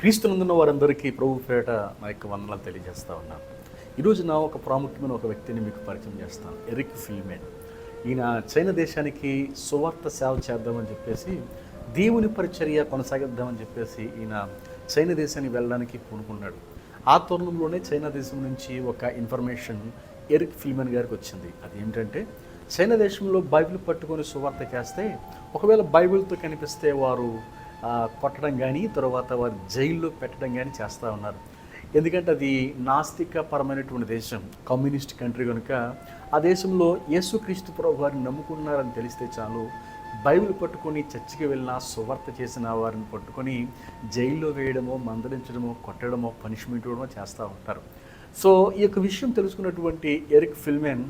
క్రీస్తునందున్న వారందరికీ ప్రభు పేట నా యొక్క వందనాలు తెలియజేస్తా ఉన్నాను ఈరోజు నా ఒక ప్రాముఖ్యమైన ఒక వ్యక్తిని మీకు పరిచయం చేస్తాను. Eric Filmen. ఈయన చైనా దేశానికి సువార్త సేవ చేద్దామని చెప్పేసి దేవుని పరిచర్య కొనసాగిద్దామని చెప్పేసి ఈయన చైనా దేశానికి వెళ్ళడానికి పూనుకున్నాడు. ఆ తరుణంలోనే చైనా దేశం నుంచి ఒక ఇన్ఫర్మేషన్ ఎరిక్ ఫిల్మెన్ గారికి వచ్చింది. అది ఏంటంటే చైనా దేశంలో బైబిల్ పట్టుకొని సువార్త చేస్తే ఒకవేళ బైబిల్తో కనిపిస్తే వారు కొట్టడం కానీ తర్వాత వారు జైల్లో పెట్టడం కానీ చేస్తూ ఉన్నారు. ఎందుకంటే అది నాస్తికపరమైనటువంటి దేశం కమ్యూనిస్ట్ కంట్రీ కనుక ఆ దేశంలో యేసుక్రీస్తు ప్రభు వారిని నమ్ముకున్నారని తెలిస్తే చాలు బైబిల్ పట్టుకొని చర్చికి వెళ్ళిన సువార్త చేసిన వారిని పట్టుకొని జైల్లో వేయడమో మందలించడమో కొట్టడమో పనిష్మెంట్ ఇవ్వడమో చేస్తూ ఉంటారు. సో ఈ యొక్క విషయం తెలుసుకున్నటువంటి ఎరిక్ ఫిల్మెన్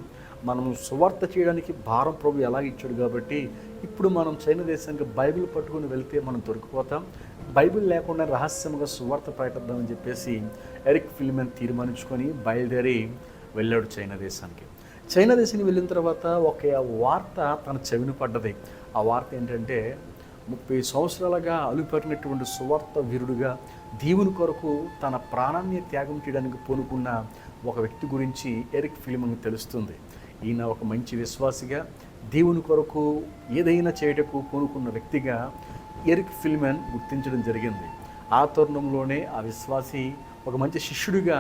మనం సువార్త చేయడానికి భారం ప్రభు ఎలా ఇచ్చాడు కాబట్టి ఇప్పుడు మనం చైనా దేశానికి బైబిల్ పట్టుకొని వెళ్తే మనం దొరికిపోతాం. బైబిల్ లేకుండా రహస్యంగా సువార్త ప్రకటిద్దామని చెప్పేసి ఎరిక్ ఫిల్మెన్ తీర్మానించుకొని బయలుదేరి వెళ్ళాడు చైనా దేశానికి. చైనా దేశానికి వెళ్ళిన తర్వాత ఒక వార్త తన చెవిని పడ్డది. ఆ వార్త ఏంటంటే ముప్పై సంవత్సరాలుగా అలుపరినటువంటి సువార్త వీరుడుగా దేవుని కొరకు తన ప్రాణాన్ని త్యాగం చేయడానికి పూనుకున్న ఒక వ్యక్తి గురించి ఎరిక్ ఫిలిం తెలుస్తుంది. ఈయన ఒక మంచి విశ్వాసిగా దేవుని కొరకు ఏదైనా చేయటకు పూనుకున్న వ్యక్తిగా ఎరిక్ ఫిల్మెన్ గుర్తించడం జరిగింది. ఆ తరుణంలోనే ఆ విశ్వాసి ఒక మంచి శిష్యుడిగా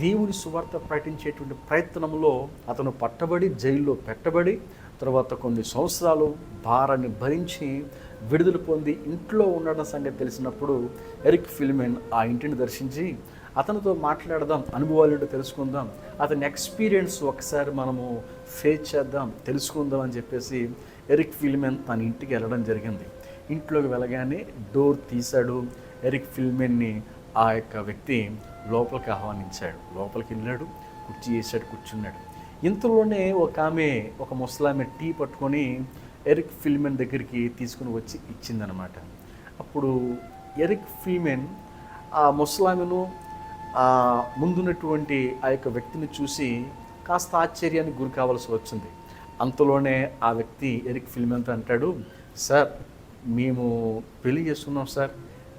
దేవుని సువార్త ప్రకటించేటువంటి ప్రయత్నంలో అతను పట్టబడి జైల్లో పెట్టబడి తర్వాత కొన్ని సంవత్సరాలు భారాన్ని భరించి విడుదల పొంది ఇంట్లో ఉండడం సంగతి తెలిసినప్పుడు ఎరిక్ ఫిల్మెన్ ఆ ఇంటిని దర్శించి అతనితో మాట్లాడదాం అనుభవాలు తెలుసుకుందాం అతని ఎక్స్పీరియన్స్ ఒకసారి మనము ఫేస్ చేద్దాం తెలుసుకుందాం అని చెప్పేసి ఎరిక్ ఫిల్మెన్ తన ఇంటికి వెళ్ళడం జరిగింది. ఇంట్లోకి వెళ్ళగానే డోర్ తీశాడు. ఎరిక్ ఫిల్మెన్ని ఆ యొక్క వ్యక్తి లోపలికి ఆహ్వానించాడు. లోపలికి వెళ్ళాడు కుర్చీ వేసాడు కూర్చున్నాడు. ఇంతలోనే ఒక ఆమె ఒక ముసలామె టీ పట్టుకొని ఎరిక్ ఫిల్మెన్ దగ్గరికి తీసుకుని వచ్చి ఇచ్చిందనమాట. అప్పుడు ఎరిక్ ఫిల్మెన్ ఆ ముసలామెను ముందున్నటువంటి ఆ యొక్క వ్యక్తిని చూసి కాస్త ఆశ్చర్యానికి గురి కావాల్సి వచ్చింది. అంతలోనే ఆ వ్యక్తి ఎరిక్ ఫిల్మెన్తో అంటాడు సార్ మేము పెళ్ళి చేసుకున్నాం సార్.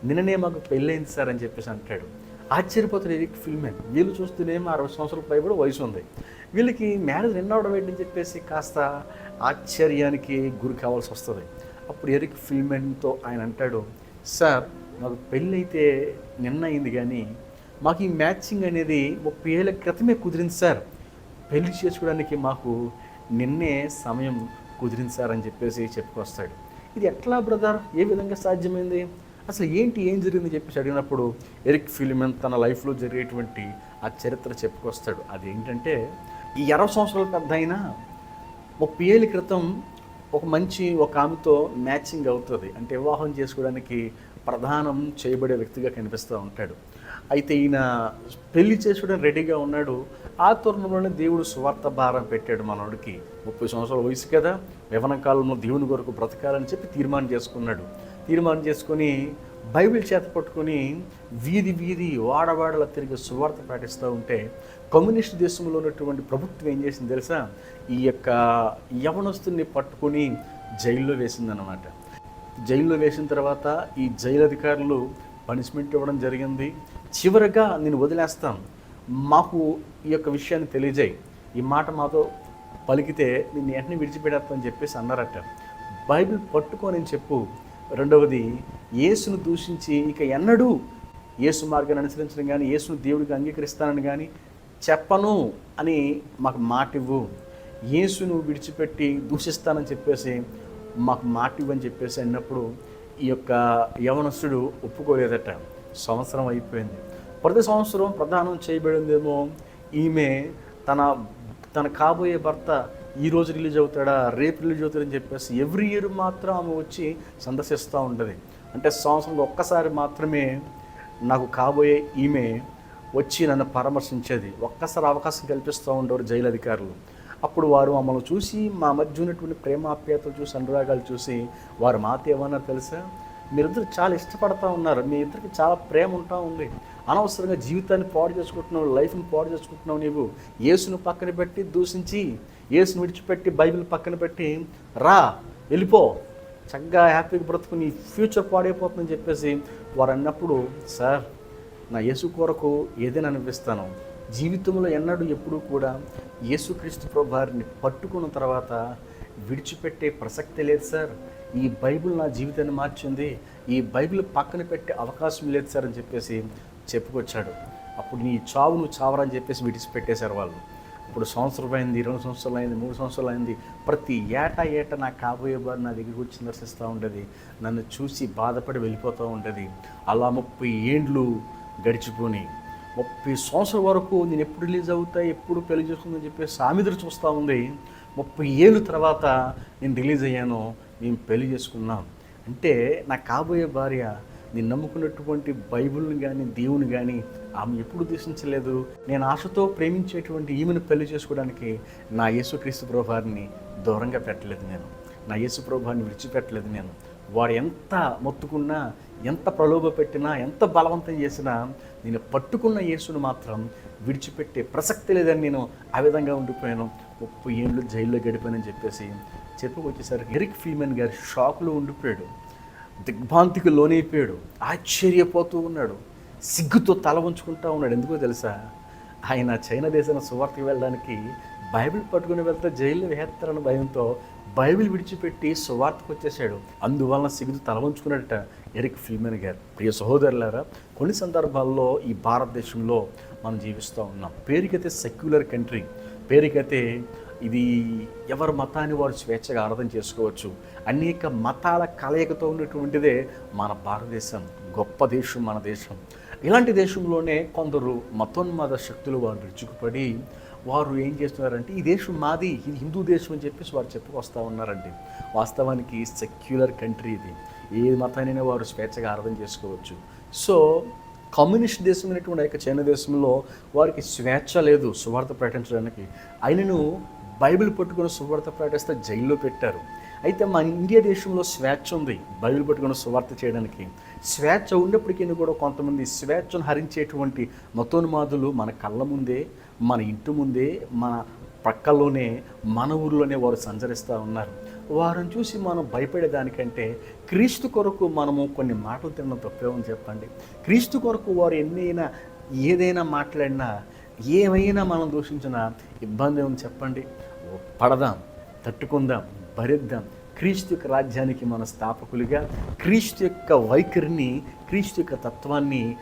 నిన్ననే మాకు పెళ్ళైంది సార్ అని చెప్పేసి అంటాడు. ఆశ్చర్యపోతాడు ఎరిక్ ఫిల్మెన్ వీళ్ళు చూస్తేనేమో అరవై సంవత్సరాల పైబడి వయసు ఉంది. వీళ్ళకి మ్యారేజ్ నిన్న అవడం ఏంటని చెప్పేసి కాస్త ఆశ్చర్యానికి గురి కావాల్సి వస్తుంది. అప్పుడు ఎరిక్ ఫిల్మెన్తో ఆయన అంటాడు సార్ మాకు పెళ్ళి అయితే నిన్న అయింది కానీ మాకు ఈ మ్యాచింగ్ అనేది ముప్పై ఏళ్ళ క్రితమే కుదిరింది సార్. పెళ్ళి చేసుకోవడానికి మాకు నిన్నే సమయం కుదిరింది సార్ అని చెప్పేసి చెప్పుకొస్తాడు. ఇది ఎట్లా బ్రదర్? ఏ విధంగా సాధ్యమైంది? అసలు ఏంటి ఏం జరిగింది చెప్పేసి అడిగినప్పుడు ఎరిక్ ఫిలిమెన్ తన లైఫ్లో జరిగేటువంటి ఆ చరిత్ర చెప్పుకొస్తాడు. అది ఏంటంటే ఈ ఇరవై సంవత్సరాల పెద్ద అయినా ముప్పై ఏళ్ళ క్రితం ఒక మంచి ఒక ఆమెతో మ్యాచింగ్ అవుతుంది. అంటే వివాహం చేసుకోవడానికి ప్రధానం చేయబడే వ్యక్తిగా కనిపిస్తూ ఉంటాడు. అయితే ఈయన పెళ్ళి చేసుకోవడం రెడీగా ఉన్నాడు. ఆ తరుణంలోనే దేవుడు స్వార్థ భారం పెట్టాడు మనోడికి. ముప్పై సంవత్సరాల వయసు కదా. యవన కాలంలో దేవుని కొరకు బ్రతకాలని చెప్పి తీర్మానం చేసుకున్నాడు. తీర్మానం చేసుకొని బైబిల్ చేత పట్టుకొని వీధి వీధి వాడవాడలా తిరిగి సువార్త పాటిస్తూ ఉంటే కమ్యూనిస్ట్ దేశంలో ఉన్నటువంటి ప్రభుత్వం ఏం చేసింది తెలుసా? ఈ యొక్క యవనస్తుని పట్టుకొని జైల్లో వేసిందనమాట జైల్లో వేసిన తర్వాత ఈ జైలు అధికారులు పనిష్మెంట్ ఇవ్వడం జరిగింది. చివరగా నేను వదిలేస్తాను. మాకు ఈ యొక్క విషయాన్ని తెలియజేయి. ఈ మాట మాతో పలికితే నిన్ను వెంటనే అని చెప్పేసి అన్నారట. బైబిల్ పట్టుకొని చెప్పు. రెండవది యేసును దూషించి ఇక ఎన్నడూ యేసు మార్గాన్ని అనుసరించడం కానీ యేసును దేవుడికి అంగీకరిస్తానని కానీ చెప్పను అని మాకు మాట ఇవ్వు యేసును విడిచిపెట్టి దూషిస్తానని చెప్పేసి మాకు మాట ఇవ్వని చెప్పేసి అన్నప్పుడు ఈ యొక్క యవనస్తుడు ఒప్పుకోలేదట. సంవత్సరం అయిపోయింది. ప్రతి సంవత్సరం ప్రధానం చేయబడిందేమో ఈమె తన తన కాబోయే భర్త ఈ రోజు రిలీజ్ అవుతాడా రేపు రిలీజ్ అవుతాడని చెప్పేసి ఎవ్రీ ఇయర్ మాత్రం ఆమె వచ్చి సందర్శిస్తూ ఉంటుంది. అంటే సంవత్సరంలో ఒక్కసారి మాత్రమే నాకు కాబోయే ఈమె వచ్చి నన్ను పరామర్శించేది. ఒక్కసారి అవకాశం కల్పిస్తూ ఉండేవారు జైలు అధికారులు. అప్పుడు వారు మమ్మల్ని చూసి మా మధ్య ఉన్నటువంటి ప్రేమాప్యాతలు చూసి అనురాగాలు చూసి వారు మాత ఏమన్నారు తెలుసా? మీరిద్దరు చాలా ఇష్టపడతా ఉన్నారు. మీ ఇద్దరికి చాలా ప్రేమ ఉంటా ఉంది. అనవసరంగా జీవితాన్ని పాడు చేసుకుంటున్నావు లైఫ్ని పాడు చేసుకుంటున్నావు నీవు. యేసును పక్కన పెట్టి దూషించి యేసును విడిచిపెట్టి బైబిల్ పక్కన పెట్టి రా వెళ్ళిపో. చక్కగా హ్యాపీగా బ్రతుకుని ఫ్యూచర్ పాడైపోతుందని చెప్పేసి వారు అన్నప్పుడు సార్ నా యేసు కొరకు ఏదైనా అనిపిస్తాను. జీవితంలో ఎన్నడూ ఎప్పుడూ కూడా యేసుక్రీస్తు ప్రభారిని పట్టుకున్న తర్వాత విడిచిపెట్టే ప్రసక్తి లేదు సార్. ఈ బైబిల్ నా జీవితాన్ని మార్చింది. ఈ బైబిల్ పక్కన పెట్టే అవకాశం లేదు సార్ అని చెప్పేసి చెప్పుకొచ్చాడు. అప్పుడు నీ చావు నువ్వు చావరని చెప్పేసి విడిచిపెట్టేశారు వాళ్ళు. ఇప్పుడు సంవత్సరం అయింది రెండు సంవత్సరాలు అయింది మూడు సంవత్సరాలు అయింది ప్రతి ఏటా ఏటా నా కాబోయే వారు నా దగ్గరికి వచ్చి దర్శిస్తూ ఉండేది. నన్ను చూసి బాధపడి వెళ్ళిపోతూ ఉండేది. అలా ముప్పై ఏండ్లు గడిచిపోని ముప్పై సంవత్సరం వరకు నేను ఎప్పుడు రిలీజ్ అవుతా ఎప్పుడు పెళ్ళి చేసుకుందని చెప్పేసి సామిదురు చూస్తూ ఉంది. ముప్పై ఏళ్ళ తర్వాత నేను రిలీజ్ అయ్యాను. మేము పెళ్ళి చేసుకున్నాం. అంటే నా కాబోయే భార్య నేను నమ్ముకున్నటువంటి బైబిల్ని కానీ దేవుని కానీ ఆమె ఎప్పుడు దూషించలేదు నేను ఆశతో ప్రేమించేటువంటి ఈమెను పెళ్ళి చేసుకోవడానికి నా యేసుక్రీస్తు ప్రభారిని దూరంగా పెట్టలేదు నేను. నా యేసు ప్రభాన్ని విడిచిపెట్టలేదు నేను. వాడు ఎంత మొత్తుకున్నా ఎంత ప్రలోభ పెట్టినా ఎంత బలవంతం చేసినా నేను పట్టుకున్న యేసును మాత్రం విడిచిపెట్టే ప్రసక్తి లేదని నేను ఆ విధంగా ఉండిపోయాను. ముప్పై ఏళ్ళు జైల్లో గడిపానని చెప్పేసి చెప్పుకొచ్చేసరికి ఎరిక్ ఫీమెన్ గారి షాక్లో ఉండిపోయాడు. దిగ్భాంతికి లోనైపోయాడు. ఆశ్చర్యపోతూ ఉన్నాడు. సిగ్గుతో తల ఉంచుకుంటా ఉన్నాడు. ఎందుకో తెలుసా? ఆయన చైనా దేశం సువార్తకి వెళ్ళడానికి బైబిల్ పట్టుకుని వెళ్తే జైల్లో వేస్తారన్న భయంతో బైబిల్ విడిచిపెట్టి సువార్తకు వచ్చేసాడు అందువలన సిగ్గుతో తల ఉంచుకున్నట్ట ఎరిక్ ఫిల్మెన్ గారు. ప్రియ సహోదరులారా కొన్ని సందర్భాల్లో ఈ భారతదేశంలో మనం జీవిస్తూ ఉన్నాం. పేరుకైతే సెక్యులర్ కంట్రీ. పేరుకైతే ఇది ఎవరి మతాన్ని వారు స్వేచ్ఛగా అర్థం చేసుకోవచ్చు. అనేక మతాల కలయికతో ఉన్నటువంటిదే మన భారతదేశం గొప్ప దేశం మన దేశం. ఇలాంటి దేశంలోనే కొందరు మతోన్మాద శక్తులు వారు రుచుకుపడి వారు ఏం చేస్తున్నారంటే ఈ దేశం మాది ఇది హిందూ దేశం అని చెప్పేసి వారు చెప్పుకొస్తా ఉన్నారండి. వాస్తవానికి సెక్యులర్ కంట్రీ ఇది. ఏ మతానైనా వారు స్వేచ్ఛగా అర్థం చేసుకోవచ్చు. సో కమ్యూనిస్ట్ దేశం అనేటువంటి యొక్క చైనా దేశంలో వారికి స్వేచ్ఛ లేదు సువార్త ప్రకటించడానికి. ఆయనను బైబిల్ పట్టుకుని సువార్త ప్రకటిస్తే జైల్లో పెట్టారు. అయితే మన ఇండియా దేశంలో స్వేచ్ఛ ఉంది బైబిల్ పట్టుకుని సువార్త చేయడానికి. స్వేచ్ఛ ఉన్నప్పటికీ కూడా కొంతమంది స్వేచ్ఛను హరించేటువంటి మతోన్మాదులు మన కళ్ళ ముందే మన ఇంటి ముందే మన ప్రక్కల్లోనే మన ఊర్లోనే వారు సంచరిస్తూ ఉన్నారు. వారిని చూసి మనం భయపడేదానికంటే క్రీస్తు కొరకు మనము కొన్ని మాటలు తినడం తప్పేమని చెప్పండి. క్రీస్తు కొరకు వారు ఎన్నైనా ఏదైనా మాట్లాడినా ఏమైనా మనం దూషించిన ఇబ్బంది ఏమని చెప్పండి? పడదాం తట్టుకుందాం భరిద్దాం. క్రీస్తు యొక్క రాజ్యానికి మన స్థాపకులుగా క్రీస్తు యొక్క వైఖరిని క్రీస్తు యొక్క తత్వాన్ని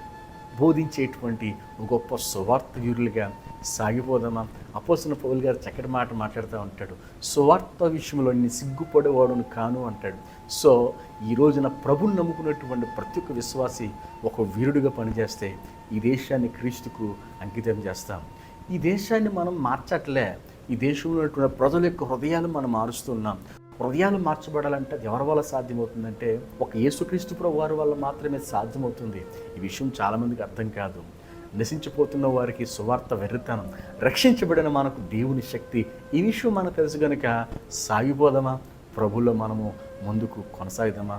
బోధించేటువంటి గొప్ప సువార్త వీరులుగా సాగిపోదామా? అపోసిన పౌల్ గారు చక్కటి మాట మాట్లాడుతూ ఉంటాడు. సువార్త విషయంలో నేను సిగ్గుపడేవాడును కాను అంటాడు. సో ఈ రోజున ప్రభుని నమ్ముకున్నటువంటి ప్రతి ఒక్క విశ్వాసి ఒక వీరుడిగా పనిచేస్తే ఈ దేశాన్ని క్రీస్తుకు అంకితం చేస్తాం. ఈ దేశాన్ని మనం మార్చట్లే. ఈ దేశంలో ఉన్నటువంటి ప్రజల యొక్క హృదయాలు మనం మారుస్తున్నాం హృదయాలు మార్చబడాలంటే అది ఎవరి వల్ల సాధ్యమవుతుందంటే ఒక యేసుక్రీస్తు ప్రభు వారి వల్ల మాత్రమే సాధ్యమవుతుంది. ఈ విషయం చాలామందికి అర్థం కాదు. నశించిపోతున్న వారికి సువార్త వెర్రితనం. రక్షించబడిన మనకు దేవుని శక్తి. ఈ విషయం మనకు తెలుసు కనుక సాగిపోదామా? ప్రభులో మనము ముందుకు కొనసాగుదామా?